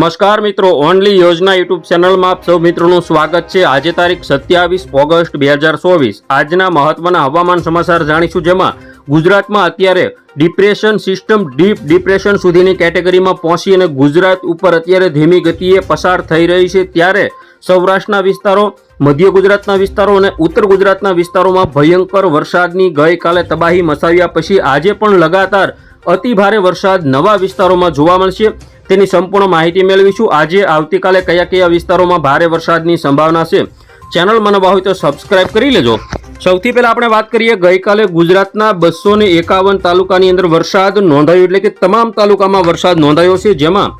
નમસ્કાર મિત્રો, ઓનલી યોજના યુટ્યુબ ચેનલમાં આપ સૌ મિત્રોનું સ્વાગત છે. આજે તારીખ સત્યાવીસ ઓગસ્ટ બે હજાર ચોવીસ. આજના મહત્વના હવામાન સમાચાર જાણીશું જેમાં ગુજરાતમાં અત્યારે ડિપ્રેશન સિસ્ટમ ડીપ ડિપ્રેશન સુધીની કેટેગરીમાં પહોંચી અને ગુજરાત ઉપર અત્યારે ધીમી ગતિએ પસાર થઈ રહી છે. ત્યારે સૌરાષ્ટ્રના વિસ્તારો, મધ્ય ગુજરાતના વિસ્તારો અને ઉત્તર ગુજરાતના વિસ્તારોમાં ભયંકર વરસાદની ગઈકાલે તબાહી મચાવ્યા પછી આજે પણ લગાતાર અતિ ભારે વરસાદ નવા વિસ્તારોમાં જોવા મળશે. તેની સંપૂર્ણ માહિતી મેળવીશું. આજે આવતીકાલે કયા કયા વિસ્તારોમાં ભારે વરસાદની સંભાવના છે? ચેનલ મનવા હોય તો સબસ્ક્રાઇબ કરી લેજો. સૌથી પહેલાં આપણે વાત કરીએ, ગઈકાલે ગુજરાતના બસો એકાવન તાલુકાની અંદર વરસાદ નોંધાયો એટલે કે તમામ તાલુકામાં વરસાદ નોંધાયો છે. જેમાં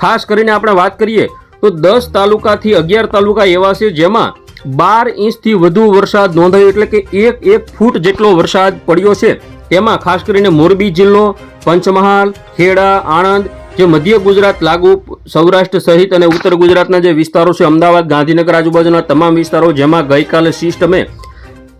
ખાસ કરીને આપણે વાત કરીએ તો દસ તાલુકાથી અગિયાર તાલુકા એવા છે જેમાં બાર ઇંચથી વધુ વરસાદ નોંધાયો એટલે કે એક એક ફૂટ જેટલો વરસાદ પડ્યો છે. તેમાં ખાસ કરીને મોરબી જિલ્લો, પંચમહાલ, ખેડા, આણંદ, જે મધ્ય ગુજરાત લાગુ, સૌરાષ્ટ્ર સહિત અને ઉત્તર ગુજરાતના જે વિસ્તારો છે, અમદાવાદ, ગાંધીનગર આજુબાજુના તમામ વિસ્તારો જેમાં ગઈકાલે સિસ્ટમે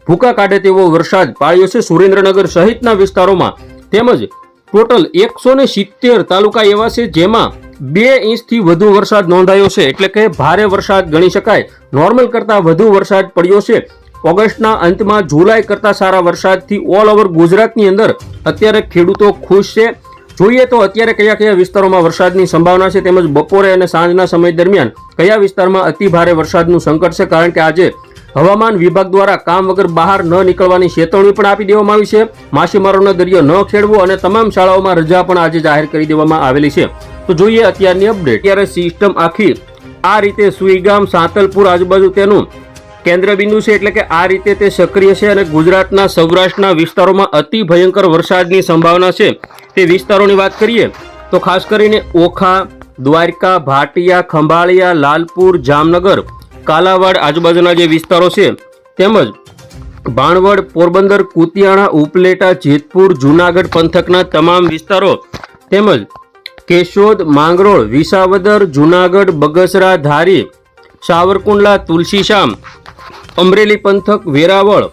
ભૂકા કાઢે તેવો વરસાદ પાડ્યો છે. સુરેન્દ્રનગર સહિતના વિસ્તારોમાં તેમજ ટોટલ એકસો ને સિત્તેર તાલુકા એવા છે જેમાં બે ઇંચથી વધુ વરસાદ નોંધાયો છે. એટલે કે ભારે વરસાદ ગણી શકાય. નોર્મલ કરતાં વધુ વરસાદ પડ્યો છે. ઓગસ્ટના અંતમાં જુલાઈ કરતાં સારા વરસાદથી ઓલ ઓવર ગુજરાતની અંદર અત્યારે ખેડૂતો ખુશ છે. જોઈએ તો અત્યારે કયા કયા વિસ્તારોમાં વરસાદની સંભાવના છે તેમજ બપોરે અને સાંજના સમય દરમિયાન કયા વિસ્તારમાં અતિ ભારે વરસાદનું સંકટ છે? કારણ કે આજે હવામાન વિભાગ દ્વારા કામ વગર બહાર ન નીકળવાની ચેતવણી પણ આપી દેવામાં આવી છે. માછીમારોનો દરિયો ન ખેડવો અને તમામ શાળાઓમાં રજા પણ આજે જાહેર કરી દેવામાં આવેલી છે. તો જોઈએ અત્યારની અપડેટ અત્યારે સિસ્ટમ આખી આ રીતે સુઈગામ, સાંતલપુર આજુબાજુ તેનું કેન્દ્ર બિંદુ છે એટલે કે આ રીતે તે સક્રિય છે અને ગુજરાતના સૌરાષ્ટ્રના વિસ્તારોમાં અતિ ભયંકર વરસાદની સંભાવના છે. તે વિસ્તારોની વાત કરીએ તો ખાસ કરીને ઓખા, દ્વારકા, ભાટિયા, ખંભાળિયા, લાલપુર, જામનગર, કાલાવાડ આજુબાજુના જે વિસ્તારો છે, તેમજ ભાણવડ પોરબંદર, કુતિયાણા, ઉપલેટા, જેતપુર, જૂનાગઢ પંથકના તમામ વિસ્તારો, તેમજ કેશોદ, માંગરોળ, વિસાવદર, જૂનાગઢ, બગસરા, ધારી, સાવરકુંડલા, તુલસીશામ અમરેલી પંથક, વેરાવળ,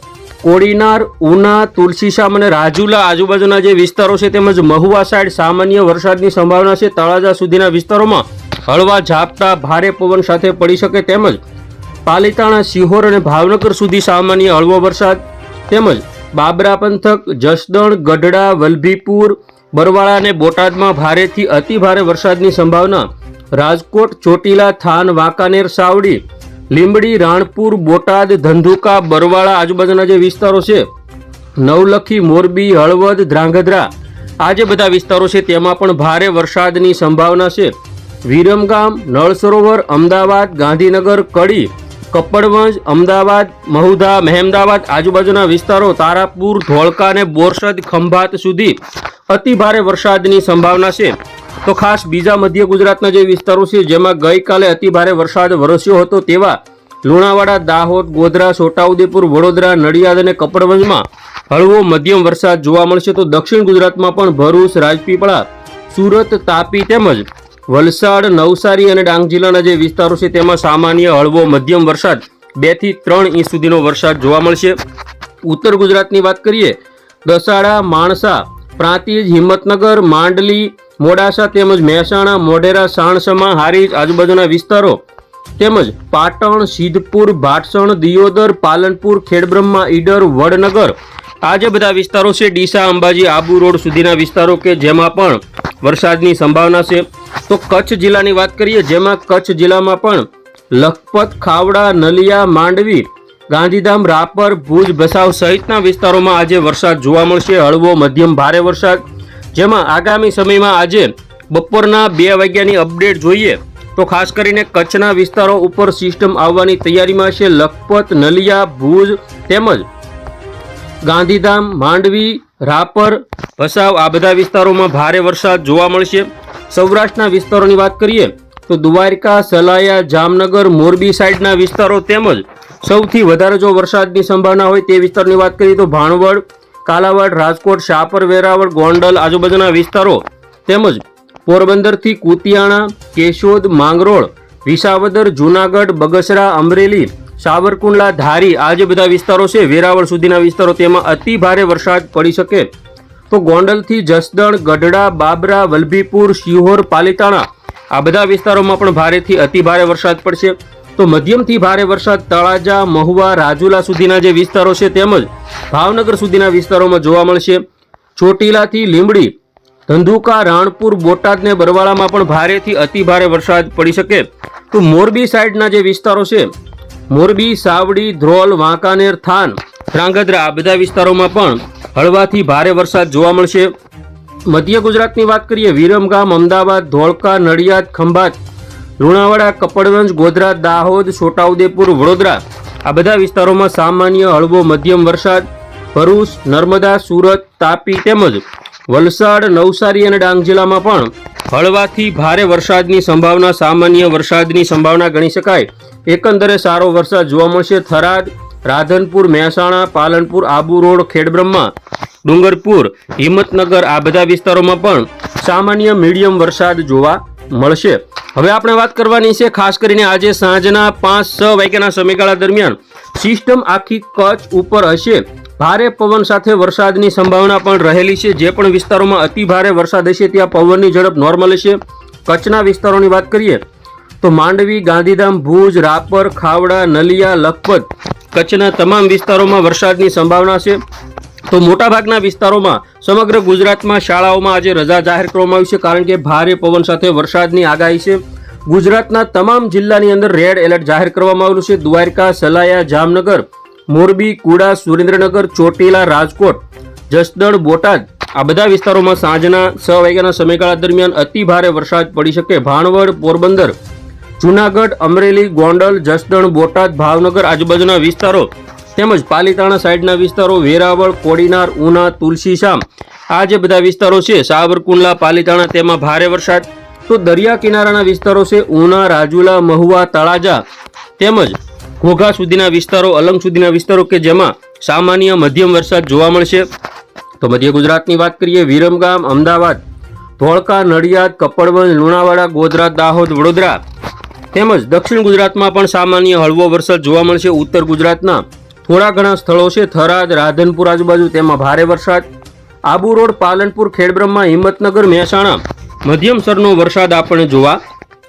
કોડીનાર, ઉના, તુલસીશામ અને રાજુલા આજુબાજુના જે વિસ્તારો છે તેમજ મહુવા સાઈડ સામાન્ય વરસાદની સંભાવના છે, તળાજા સુધીના વિસ્તારોમાં હળવા ઝાપટા, ભારે પવન સાથે પડી શકે તેમજ પાલીતાણા સિહોર અને ભાવનગર સુધી સામાન્ય હળવો વરસાદ તેમજ બાબરા પંથક, જસદણ, ગઢડા, વલભીપુર, બરવાળા અને બોટાદમાં ભારેથી અતિ ભારે વરસાદની સંભાવના રાજકોટ, ચોટીલા, થાન, વાંકાનેર, સાવડી લીંબડી, રાણપુર, બોટાદ, ધંધુકા, બરવાળા આજુબાજુના જે વિસ્તારો છે, નવલખી, મોરબી, હળવદ, ધ્રાંગધ્રા, આ જે બધા વિસ્તારો છે, તેમાં પણ ભારે વરસાદની સંભાવના છે. વિરમગામ નળ સરોવર અમદાવાદ, ગાંધીનગર, કડી કપડવંજ અમદાવાદ, મહુધા, મહેમદાવાદ આજુબાજુના વિસ્તારો તારાપુર, ધોળકા અને બોરસદ ખંભાત સુધી અતિ ભારે વરસાદની સંભાવના છે. તો ખાસ બીજા મધ્ય ગુજરાતના જે વિસ્તારો છે, જેમાં ગઈકાલે અતિભારે વરસાદ વરસ્યો હતો તેવા લુણાવાડા, દાહોદ, ગોધરા, છોટાઉદેપુર, વડોદરા, નડિયાદ અને કપડવંજમાં હળવો મધ્યમ વરસાદ જોવા મળશે. તો દક્ષિણ ગુજરાતમાં પણ ભરૂચ, રાજપીપળા, સુરત, તાપી તેમજ વલસાડ, નવસારી અને ડાંગ જિલ્લાના જે વિસ્તારો છે, તેમાં સામાન્ય હળવો મધ્યમ વરસાદ બેથી ત્રણ ઇંચ સુધીનો વરસાદ જોવા મળશે. ઉત્તર ગુજરાતની વાત કરીએ, દસાડા, માણસા, પ્રાંતિજ, હિંમતનગર, માંડલી મોડાસા તેમજ મહેસાણા, મોઢેરા, સાણસમા હારીજ આજુબાજુના વિસ્તારો. તેમજ પાટણ, સિદ્ધપુર, ભાટસણ, દિયોદર, પાલનપુર, ખેડબ્રહ્મા, ઈડર, વડનગર. આ જે બધા વિસ્તારો છે, ડીસા, અંબાજી, આબુ રોડ સુધીના વિસ્તારો કે જેમાં પણ વરસાદની સંભાવના છે. તો કચ્છ જિલ્લાની વાત કરીએ, જેમાં કચ્છ જિલ્લામાં પણ લખપત, ખાવડા, નલિયા, માંડવી, ગાંધીધામ, રાપર, ભુજ ભસાવ સહિતના વિસ્તારોમાં આજે વરસાદ જોવા મળશે. હળવો મધ્યમ ભારે વરસાદ. જેમાં આગામી સમયમાં આજે બપોરના બે વાગ્યાની અપડેટ જોઈએ તો ખાસ કરીને કચ્છના વિસ્તારો ઉપર સિસ્ટમ આવવાની તૈયારીમાં છે. લખપત, નલિયા, ભુજ તેમજ ગાંધીધામ, માંડવી, રાપર, ભસાવ આ બધા વિસ્તારોમાં ભારે વરસાદ જોવા મળશે. સૌરાષ્ટ્રના વિસ્તારોની વાત કરીએ તો દ્વારકા, સલાયા, જામનગર, મોરબી સાઈડના વિસ્તારો તેમજ સૌથી વધારે જો વરસાદની સંભાવના હોય તે વિસ્તારની વાત કરીએ તો ભાણવડ કાલાવાડ, રાજકોટ, શાપર, વેરાવળ, ગોંડલ, આજુબાજુના વિસ્તારો તેમજ પોરબંદરથી કુતિયાણા, કેશોદ, માંગરોળ, વિસાવદર, જૂનાગઢ, બગસરા, અમરેલી, સાવરકુંડલા, ધારી આ જે બધા વિસ્તારો છે, વેરાવળ સુધીના વિસ્તારો, તેમાં અતિ ભારે વરસાદ પડી શકે. તો ગોંડલથી જસદણ, ગઢડા, બાબરા, વલભીપુર, શિહોર, પાલીતાણા આ બધા વિસ્તારોમાં પણ ભારેથી અતિ ભારે વરસાદ પડશે. તો મધ્યમથી ભારે વરસાદ તળાજા, મહુવા, રાજુલા સુધીના જે વિસ્તારો છે તેમજ ભાવનગર સુધીના વિસ્તારોમાં જોવા મળશે. ચોટીલાથી લીંબડી, ધંધુકા, રાણપુર, બોટાદ ને બરવાળામાં પણ ભારેથી અતિ ભારે વરસાદ પડી શકે. તો મોરબી સાઈડના જે વિસ્તારો છે, મોરબી, સાવડી, ધ્રોલ, વાંકાનેર, થાન, ધ્રાંગધ્રા, આ બધા વિસ્તારોમાં પણ હળવાથી ભારે વરસાદ જોવા મળશે. મધ્ય ગુજરાતની વાત કરીએ, વિરમગામ, અમદાવાદ, ધોળકા, નડિયાદ, ખંભાત લુણાવાડા, કપડવંજ, ગોધરા, દાહોદ, છોટાઉદેપુર, વડોદરા આ બધા વિસ્તારોમાં સામાન્ય હળવો મધ્યમ વરસાદ, ભરૂચ, નર્મદા, સુરત, તાપી તેમજ વલસાડ, નવસારી અને ડાંગ જિલ્લામાં પણ હળવાથી ભારે વરસાદની સંભાવના, સામાન્ય વરસાદની સંભાવના ગણી શકાય. એકંદરે સારો વરસાદ જોવા મળશે. થરાદ, રાધનપુર, મહેસાણા, પાલનપુર, આબુ રોડ, ખેડબ્રહ્મા, ડુંગરપુર, હિંમતનગર આ બધા વિસ્તારોમાં પણ સામાન્ય મીડિયમ વરસાદ જોવા મળશે. હવે આપણે વાત કરવાની છે ખાસ કરીને આજે સાંજના પાંચ છ વાગ્યાના સમયગાળા દરમિયાન સિસ્ટમ આખી કચ્છ ઉપર હશે. ભારે પવન સાથે વરસાદની સંભાવના પણ રહેલી છે. જે પણ વિસ્તારોમાં અતિ ભારે વરસાદ હશે, ત્યાં પવનની ઝડપ નોર્મલ હશે. કચ્છના વિસ્તારોની વાત કરીએ તો માંડવી, ગાંધીધામ, ભુજ, રાપર, ખાવડા, નલિયા, લખપત કચ્છના તમામ વિસ્તારોમાં વરસાદની સંભાવના છે. તો મોટાભાગના વિસ્તારોમાં સમગ્ર ગુજરાતમાં શાળાઓમાં આજે રજા જાહેર કરવામાં આવી છે, કારણ કે ભારે પવન સાથે વરસાદની આગાહી છે. ગુજરાતના તમામ જિલ્લાની અંદર રેડ એલર્ટ જાહેર કરવામાં આવેલું છે. દ્વારકા, સલાયા, જામનગર, મોરબી, કુડા, સુરેન્દ્રનગર, ચોટીલા, રાજકોટ, જસદણ, બોટાદ આ બધા વિસ્તારોમાં સાંજના છ વાગ્યાના સમયગાળા દરમિયાન અતિ ભારે વરસાદ પડી શકે. ભાણવડ, પોરબંદર, જુનાગઢ, અમરેલી, ગોંડલ, જસદણ, બોટાદ, ભાવનગર આજુબાજુના વિસ્તારો તેમજ પાલીતાણા સાઈડના વિસ્તારો વેરાવળ, કોડીનાર, ઉના તુલસીશામ આ જે બધા વિસ્તારો છે, સાવરકુંડલા, પાલીતાણા, તેમાં ભારે વરસાદ. તો દરિયા કિનારાના વિસ્તારો છે, ઉના, રાજુલા, મહુવા, તળાજા તેમજ ઘોઘા સુધીના વિસ્તારો, અલંગ સુધીના વિસ્તારો કે જેમાં સામાન્ય મધ્યમ વરસાદ જોવા મળશે. તો મધ્ય ગુજરાતની વાત કરીએ, વિરમગામ, અમદાવાદ, ધોળકા, નડિયાદ, કપડવંજ, લુણાવાડા, ગોધરા, દાહોદ, વડોદરા તેમજ દક્ષિણ ગુજરાતમાં પણ સામાન્ય હળવો વરસાદ જોવા મળશે. ઉત્તર ગુજરાતના થોડા ઘણા સ્થળો છે, થરાદ, રાધનપુર આજુબાજુ, તેમાં ભારે વરસાદ. આબુ રોડ, પાલનપુર, ખેડબ્રહ્મા, હિંમતનગર, મહેસાણા. મધ્યમ સ્તરનો વરસાદ આપણને જોવા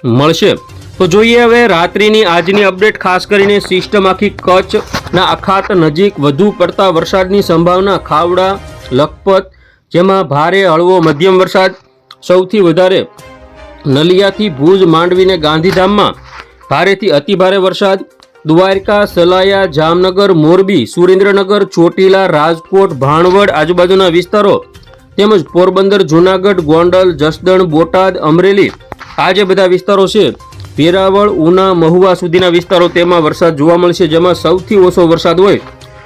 મળશે. તો જોઈએ હવે રાત્રિની આજની અપડેટ, ખાસ કરીને સિસ્ટમ આખી કચ્છના અખાત નજીક વધુ પડતા વરસાદની સંભાવના, ખાવડા, લખપત, જેમાં ભારે હળવો મધ્યમ વરસાદ. સૌથી વધારે નલિયાથી ભુજ, માંડવીને ગાંધીધામમાં ભારેથી અતિભારે વરસાદ. દ્વારકા, સલાયા, જામનગર, મોરબી, સુરેન્દ્રનગર, ચોટીલા, રાજકોટ, ભાણવડ આજુબાજુના વિસ્તારો તેમજ પોરબંદર, જૂનાગઢ, ગોંડલ, જસદણ, બોટાદ, અમરેલી આ જે બધા વિસ્તારો છે, વેરાવળ, ઉના, મહુવા સુધીના વિસ્તારો તેમાં વરસાદ જોવા મળશે. જેમાં સૌથી ઓછો વરસાદ હોય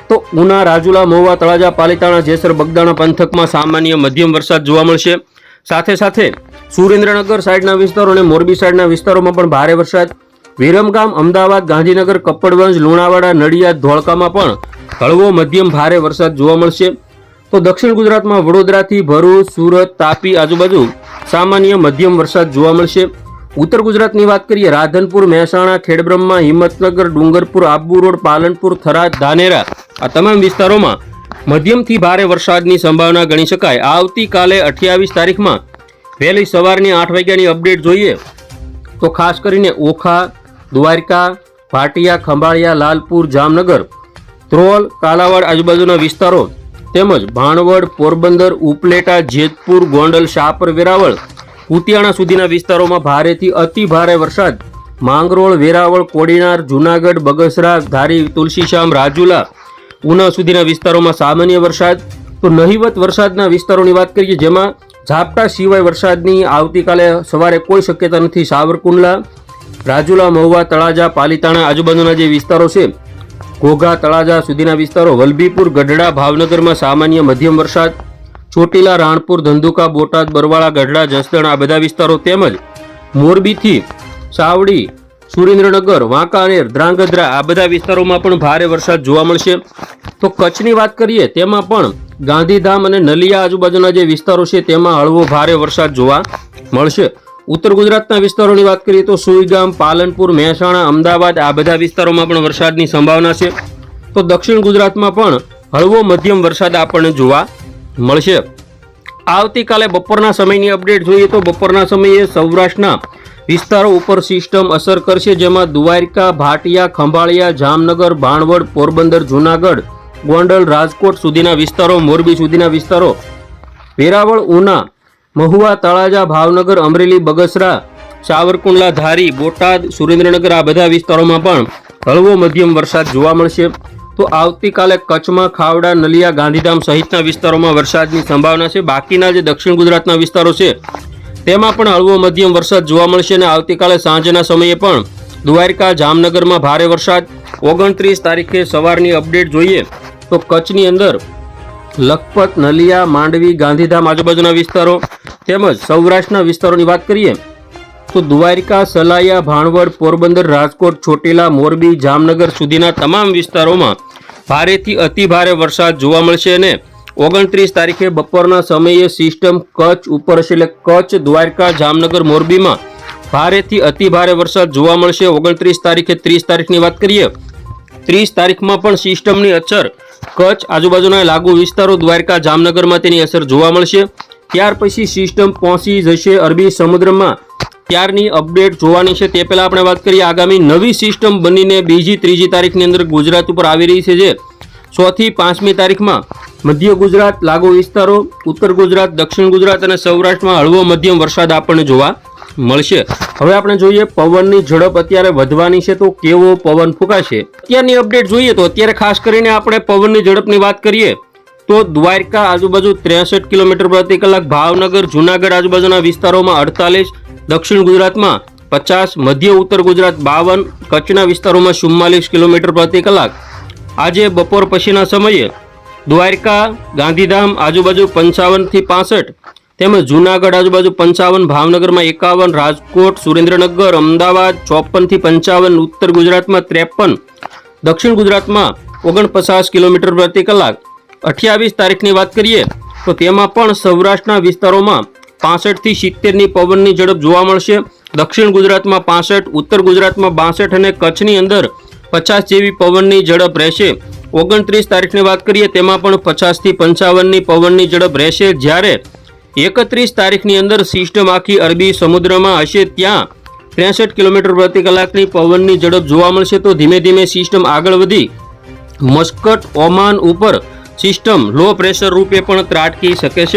તો ઉના, રાજુલા, મહુવા, તળાજા, પાલીતાણા, જેસર, બગદાણા પંથકમાં સામાન્ય મધ્યમ વરસાદ જોવા મળશે. સાથે સાથે સુરેન્દ્રનગર સાઈડના વિસ્તારો અને મોરબી સાઈડના વિસ્તારોમાં પણ ભારે વરસાદ વિરમગામ, અમદાવાદ, ગાંધીનગર, કપ્પડવંજ, લુણાવાડા, નડિયાદ, ધોળકામાં પણ હળવો મધ્યમ ભારે વરસાદ જોવા મળશે. તો દક્ષિણ ગુજરાતમાં વડોદરાથી ભરૂચ, સુરત, તાપી આજુબાજુ સામાન્ય મધ્યમ વરસાદ જોવા મળશે. ઉત્તર ગુજરાતની વાત કરીએ, રાધનપુર, મહેસાણા, ખેડબ્રહ્મા, હિંમતનગર, ડુંગરપુર, આબુ રોડ, પાલનપુર, થરાદ, ધાનેરા આ તમામ વિસ્તારોમાં મધ્યમથી ભારે વરસાદની સંભાવના ગણી શકાય. આવતીકાલે અઠ્યાવીસ તારીખમાં વહેલી સવારની આઠ વાગ્યાની અપડેટ જોઈએ. તો ખાસ કરીને ઓખા દ્વારકા, ભાટિયા, ખંભાળિયા, લાલપુર, જામનગર, ત્રોલ, કાલાવાડ આજુબાજુના વિસ્તારો તેમજ ભાણવડ, પોરબંદર, ઉપલેટા, જેતપુર, ગોંડલ, શાપર, વેરાવળ કુતિયાણા સુધીના વિસ્તારોમાં ભારેથી અતિ ભારે વરસાદ. માંગરોળ, વેરાવળ, કોડીનાર, જુનાગઢ, બગસરા, ધારી, તુલસીશ્યામ, રાજુલા, ઉના સુધીના વિસ્તારોમાં સામાન્ય વરસાદ. તો નહિવત વરસાદના વિસ્તારોની વાત કરીએ જેમાં ઝાપટા સિવાય વરસાદની આવતીકાલે સવારે કોઈ શક્યતા નથી. સાવરકુંડલા રાજુલા, મહુવા, તળાજા, પાલીતાણા આજુબાજુના જે વિસ્તારો છે, ઘોઘા, તળાજા સુધીના વિસ્તારો, વલભીપુર, ગઢડા, ભાવનગરમાં સામાન્ય મધ્યમ વરસાદ, ચોટીલા, રાણપુર, ધંધુકા, બોટાદ, બરવાળા, ગઢડા, જસદણ આ બધા વિસ્તારો તેમજ મોરબીથી સાવડી, સુરેન્દ્રનગર, વાંકાનેર, ધ્રાંગધ્રા આ બધા વિસ્તારોમાં પણ ભારે વરસાદ જોવા મળશે. તો કચ્છની વાત કરીએ, તેમાં પણ ગાંધીધામ અને નલિયા આજુબાજુના જે વિસ્તારો છે, તેમાં હળવો ભારે વરસાદ જોવા મળશે. ઉત્તર ગુજરાતના વિસ્તારોની વાત કરીએ તો સુઈગામ, પાલનપુર, મહેસાણા, અમદાવાદ, આ બધા વિસ્તારોમાં પણ વરસાદની સંભાવના છે. તો દક્ષિણ ગુજરાતમાં પણ હળવો મધ્યમ વરસાદ આપણને જોવા મળશે. આવતીકાલે બપોરના સમયની અપડેટ જોઈએ તો બપોરના સમયે સૌરાષ્ટ્રના વિસ્તારો ઉપર સિસ્ટમ અસર કરશે, જેમાં દુવારિકા, ભાટિયા, ખંભાળિયા, જામનગર ભાણવડ પોરબંદર, જૂનાગઢ, ગોંડલ, રાજકોટ સુધીના વિસ્તારો, મોરબી સુધીના વિસ્તારો, વેરાવળ, ઉના મહુવા, તળાજા, ભાવનગર, અમરેલી, બગસરા, સાવરકુંડલા, ધારી, બોટાદ, સુરેન્દ્રનગર આ બધા વિસ્તારોમાં પણ હળવો મધ્યમ વરસાદ જોવા મળશે. તો આવતીકાલે કચ્છમાં ખાવડા, નલિયા, ગાંધીધામ સહિતના વિસ્તારોમાં વરસાદની સંભાવના છે. બાકીના જે દક્ષિણ ગુજરાતના વિસ્તારો છે, તેમાં પણ હળવો મધ્યમ વરસાદ જોવા મળશે અને આવતીકાલે સાંજના સમયે પણ દ્વારકા, જામનગરમાં ભારે વરસાદ. ઓગણત્રીસ તારીખે સવારની અપડેટ જોઈએ તો કચ્છની અંદર લખપત, નલિયા, માંડવી, ગાંધીધામ આજુબાજુના વિસ્તારો તેમજ સૌરાષ્ટ્રના વિસ્તારોની વાત કરીએ તો દ્વારિકા, સલાયા, ભાણવડ, પોરબંદર, રાજકોટ, ચોટીલા, મોરબી, જામનગર સુધીના તમામ વિસ્તારોમાં ભારેથી અતિ ભારે વરસાદ જોવા મળશે અને ઓગણત્રીસ તારીખે બપોરના સમયે સિસ્ટમ કચ્છ ઉપર હશે એટલે કચ્છ, દ્વારકા, જામનગર, મોરબીમાં ભારેથી અતિ ભારે વરસાદ જોવા મળશે. ઓગણત્રીસ તારીખે ત્રીસ તારીખની વાત કરીએ, ત્રીસ તારીખમાં પણ સિસ્ટમની અસર કચ્છ આજુબાજુના લાગુ વિસ્તારો દ્વારકા જામનગરમાં તેની અસર જોવા મળશે. ત્યાર પછી સિસ્ટમ પહોંચી જશે અરબી સમુદ્રમાં. ત્યારની અપડેટ જોવાની છે તે પહેલાં આપણે વાત કરીએ આગામી નવી સિસ્ટમ બનીને બીજી ત્રીજી તારીખની અંદર ગુજરાત ઉપર આવી રહી છે જે ચોથી પાંચમી તારીખમાં મધ્ય ગુજરાત, લાગુ વિસ્તારો, ઉત્તર ગુજરાત, દક્ષિણ ગુજરાત અને સૌરાષ્ટ્રમાં હળવો મધ્યમ વરસાદ આપણને જોવા મળશે. હવે આપણે જોઈએ પવનની ઝડપ અત્યારે વધવાની છે તો કેવો પવન ફૂંકાશે? અત્યારની અપડેટ જોઈએ તો અત્યારે ખાસ કરીને આપણે પવનની ઝડપની વાત કરીએ તો દ્વારકા આજુબાજુ ત્રેસઠ કિલોમીટર પ્રતિ કલાક, ભાવનગર, જુનાગઢ આજુબાજુના વિસ્તારોમાં અડતાલીસ, દક્ષિણ ગુજરાતમાં પચાસ, મધ્ય ઉત્તર ગુજરાત બાવન, કચ્છના વિસ્તારોમાં ચુમ્માલીસ કિલોમીટર પ્રતિ કલાક. આજે બપોર પછીના સમયે દ્વારકા, ગાંધીધામ આજુબાજુ પંચાવનથી પાસઠ તેમજ જૂનાગઢ આજુબાજુ પંચાવન, ભાવનગરમાં એકાવન, રાજકોટ, સુરેન્દ્રનગર, અમદાવાદ, ચોપનથી પંચાવન, ઉત્તર ગુજરાતમાં ત્રેપન, દક્ષિણ ગુજરાતમાં ઓગણપચાસ કિલોમીટર પ્રતિ કલાક. અઠ્યાવીસ તારીખની વાત કરીએ, તો તેમાં પણ સૌરાષ્ટ્રના વિસ્તારોમાં પાસઠથી સિત્તેરની પવનની ઝડપ જોવા મળશે. દક્ષિણ ગુજરાતમાં પાસઠ, ઉત્તર ગુજરાતમાં બાસઠ અને કચ્છની અંદર પચાસ જેવી પવનની ઝડપ રહેશે. ઓગણત્રીસ તારીખની વાત કરીએ, તેમાં પણ પચાસથી પંચાવનની પવનની ઝડપ રહેશે. જ્યારે એકત્રીસ તારીખની અંદર સિસ્ટમ આખી અરબી સમુદ્રમાં હશે ત્યાં ત્રેસઠ કિલોમીટર પ્રતિ કલાકની પવનની ઝડપ જોવા મળશે તો ધીમે ધીમે સિસ્ટમ આગળ વધી. મસ્કટ, ઓમાન ઉપર સિસ્ટમ લો પ્રેશર રૂપે પણ ત્રાટકી શકે છે.